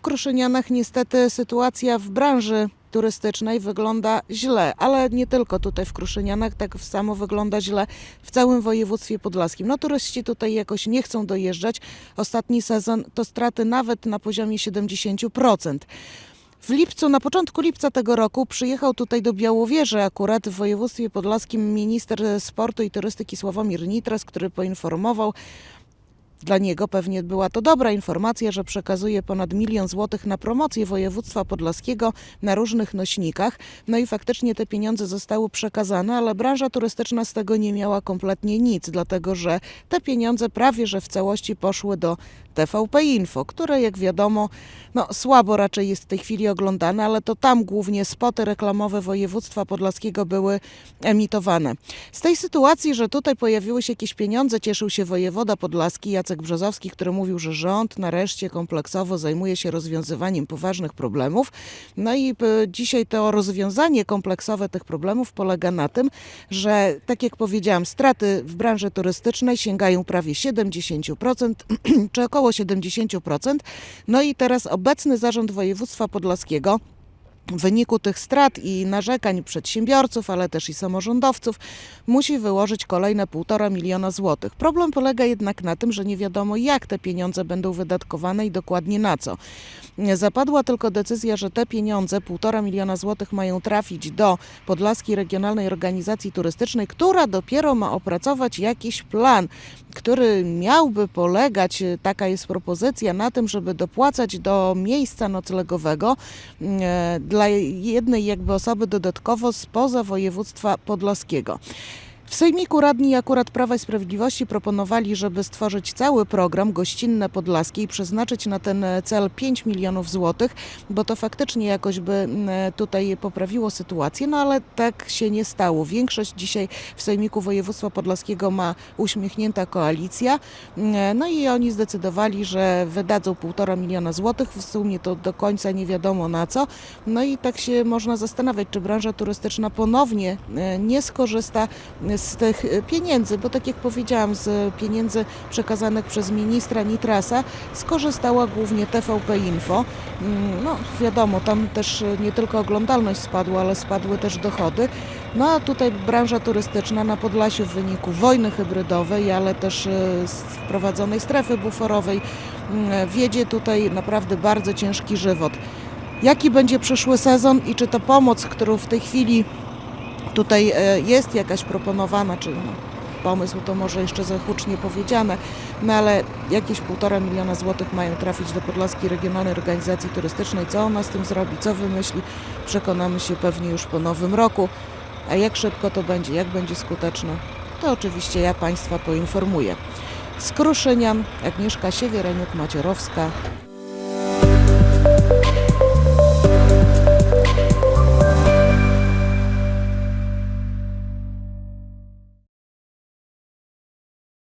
Kruszynianach niestety sytuacja w branży turystycznej wygląda źle, ale nie tylko tutaj w Kruszynianach, tak samo wygląda źle w całym województwie podlaskim. No turyści tutaj jakoś nie chcą dojeżdżać. Ostatni sezon to straty nawet na poziomie 70%. W lipcu, na początku lipca tego roku przyjechał tutaj do Białowieży akurat w województwie podlaskim minister sportu i turystyki Sławomir Nitras, który poinformował, dla niego pewnie była to dobra informacja, że przekazuje ponad milion złotych na promocję województwa podlaskiego na różnych nośnikach. No i faktycznie te pieniądze zostały przekazane, ale branża turystyczna z tego nie miała kompletnie nic, dlatego że te pieniądze prawie że w całości poszły do TVP Info, które jak wiadomo, no słabo raczej jest w tej chwili oglądane, ale to tam głównie spoty reklamowe województwa podlaskiego były emitowane. Z tej sytuacji, że tutaj pojawiły się jakieś pieniądze, cieszył się wojewoda podlaski Jacek Brzozowski, który mówił, że rząd nareszcie kompleksowo zajmuje się rozwiązywaniem poważnych problemów. No i p- dzisiaj to rozwiązanie kompleksowe tych problemów polega na tym, że tak jak powiedziałam, straty w branży turystycznej sięgają prawie 70%, czy około 70%. No i teraz obecny zarząd województwa podlaskiego w wyniku tych strat i narzekań przedsiębiorców, ale też i samorządowców, musi wyłożyć kolejne półtora miliona złotych. Problem polega jednak na tym, że nie wiadomo jak te pieniądze będą wydatkowane i dokładnie na co. Zapadła tylko decyzja, że te pieniądze, półtora miliona złotych, mają trafić do Podlaskiej Regionalnej Organizacji Turystycznej, która dopiero ma opracować jakiś plan, który miałby polegać, taka jest propozycja, na tym, żeby dopłacać do miejsca noclegowego e, dla jednej jakby osoby dodatkowo spoza województwa podlaskiego. W Sejmiku radni akurat Prawa i Sprawiedliwości proponowali, żeby stworzyć cały program gościnne podlaskie i przeznaczyć na ten cel 5 milionów złotych, bo to faktycznie jakoś by mm, tutaj poprawiło sytuację, no ale tak się nie stało. Większość dzisiaj w Sejmiku Województwa Podlaskiego ma uśmiechnięta koalicja, Mm, no i oni zdecydowali, że wydadzą półtora miliona złotych, w sumie to do końca nie wiadomo na co. No i tak się można zastanawiać, czy branża turystyczna ponownie e, nie skorzysta z tych e, pieniędzy, bo tak jak powiedziałam, z pieniędzy przekazanych przez ministra Nitrasa skorzystała głównie TVP Info. Mm, No wiadomo, tam też e, nie tylko oglądalność spadła, ale spadły też dochody. No a tutaj branża turystyczna na Podlasiu w wyniku wojny hybrydowej, ale też e, wprowadzonej strefy buforowej mm, wiedzie tutaj naprawdę bardzo ciężki żywot. Jaki będzie przyszły sezon i czy ta pomoc, którą w tej chwili tutaj e, jest jakaś proponowana, czy no, pomysł to może jeszcze za hucznie powiedziane, no ale jakieś półtora miliona złotych mają trafić do Podlaskiej Regionalnej Organizacji Turystycznej. Co ona z tym zrobi, co wymyśli, przekonamy się pewnie już po nowym roku. A jak szybko to będzie, jak będzie skuteczne, to oczywiście ja Państwa poinformuję. Z Agnieszka Siewiereniuk-Maciorowska,